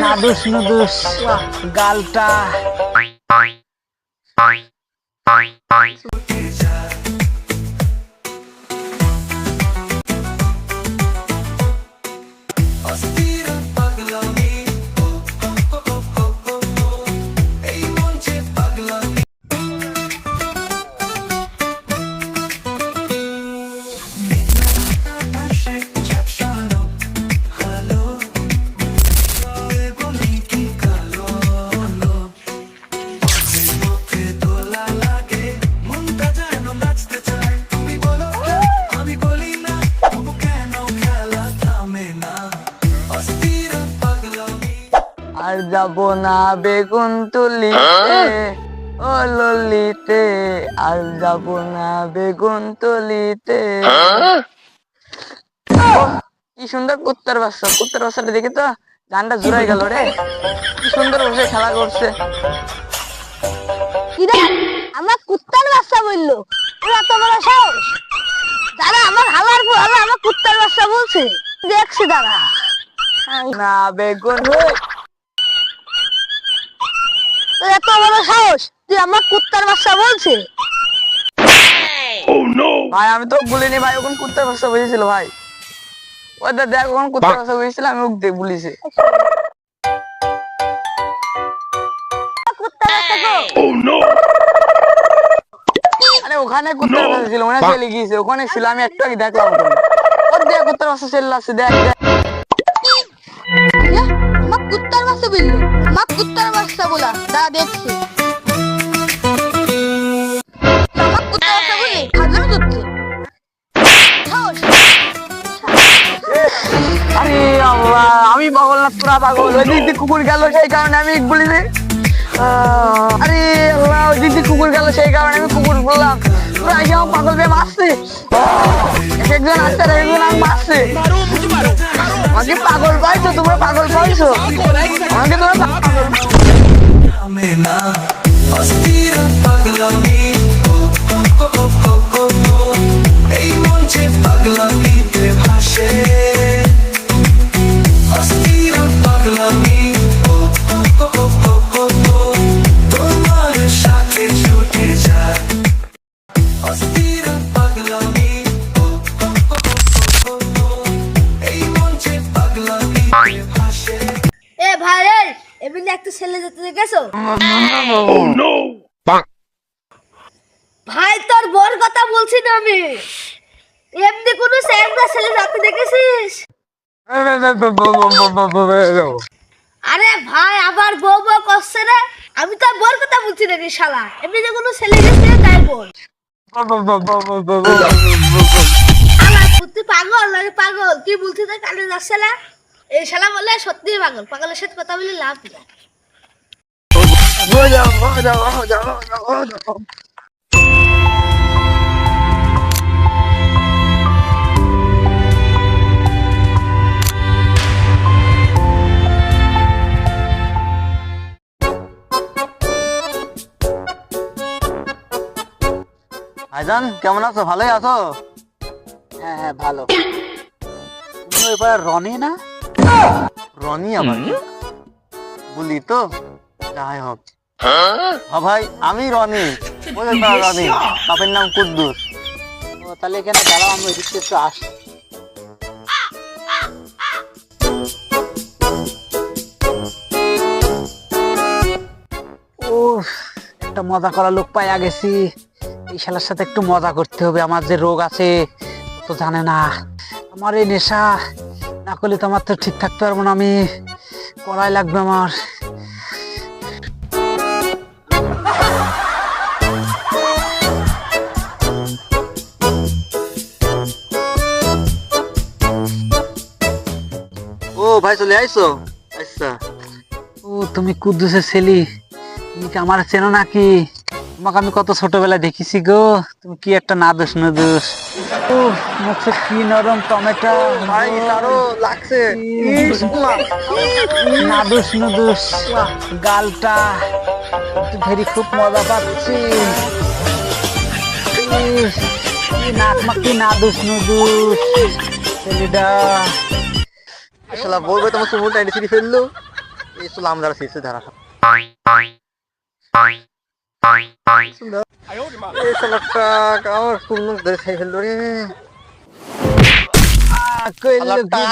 নাদুস নুদুস। গালটা। আর যাব না বেগুন তুলিতে ও ললিতে। আর যাব না বেগুন তুলিতে। কি সুন্দর কুত্তার বাচ্চা কুত্তার বাচ্চাটা দেখে তো গানটা জুড়াই গেল রে। কি সুন্দর বসে খেলা করছে। কিরে আমার কুত্তার বাচ্চা বলল। ওর এত বড় সাহস। দাদা আমার হালার হালা আমার কুত্তার বাচ্চা বলছে। দেখছি দাদা না বেগুন হই। তোর এত বড় সাহস? তুই আমার কুত্তার বাচ্চা বলছে ভাই আমি তো বলিনি ভাই ওখানে কুত্তার বাচ্চা বুঝেছিল ভাই। ওদের দেখ ওখানে কুত্তার বাচ্চা বুঝেছিল আমি ওকে বলিছে। গো। আরে ওখানে কুত্তার বাচ্চা ছিল ওখানে চলে গিয়েছে ওখানে ছিল আমি একটু আগে দেখলাম ওখানে। ওর দেখ কুত্তার বাচ্চা চলে আসছে দেখ দেখ। বলা দেখছি। বলি আমি পাগল না পাগল। ওই দিক কুকুর গেল সেই কারণে আমি বলিনি আরে আল্লাহ, ওই দিক কুকুর গেল সেই কারণে আমি কুকুর বললাম। তোরা এসে আমার পাগল পেয়ে মারছে একজন আসছে, আর একজন আমি মারছে। আমাকে পাগল পাইছো তোমরা পাগল পাইছো আমাকে তোমরা পাগল থামে না অস্থির পাগলামি ও ও ও ও এমনি একটা ছেলে যেতে দেখেছ? ভাই তোর বোর কথা বলছি না আমি। এমনি কোনো স্যাংরা ছেলে যাতে দেখেছিস? আরে ভাই আবার বউ বউ করছে রে। আমি তো বোর কথা বলছি নাকি শালা। এমনি যে কোনো ছেলে গেছে তাই বল। আমার পুত্র পাগল নাকি পাগল। কি বলছি তো কানে যাচ্ছে না? এই শালা বলে সত্যি পাগল পাগলের সাথে কথা বলে লাভ নেই ভাইজান কেমন আছো? ভালোই আছো? হ্যাঁ হ্যাঁ ভালো। তুমি এবার রনি না? রনি আবার। বলি তো যাই হোক। হ্যাঁ? ভাই আমি রনি। রনি। বাপের নাম কুদ্দুস। ও তাহলে এখানে দাঁড়াও আমি একটু আসি। ও একটা মজা করা লোক পাইয়া গেছি। এই শালার সাথে একটু মজা করতে হবে। আমার যে রোগ আছে তো জানে না। আমার এই নেশা না করলে তো আমার তো ঠিক থাকতে পারব না আমি করাই লাগবে আমার। ও ভাই চলে আইসো আচ্ছা। ও তুমি কুদ্দুসের ছেলে। তুমি কি আমার চেনো নাকি? তোমাকে আমি কত ছোটবেলায় দেখেছি গো। তুমি কি একটা নাদোষ নাদোষ ও মুখে কি নরম টমেটো। ভাই তারও লাগছে। নাদোষ নাদোষ গালটা ভেরি খুব মজা পাচ্ছি। নাক মাকি নাদোষ নাদোষ ছেলেটা। শালা বলবে তোমার এনে ছিঁড়ে ফেলল। এই চলো আমরা শেষে ধারা আমার কুকুর ধরে খাই ফেলল রে। কইলো কি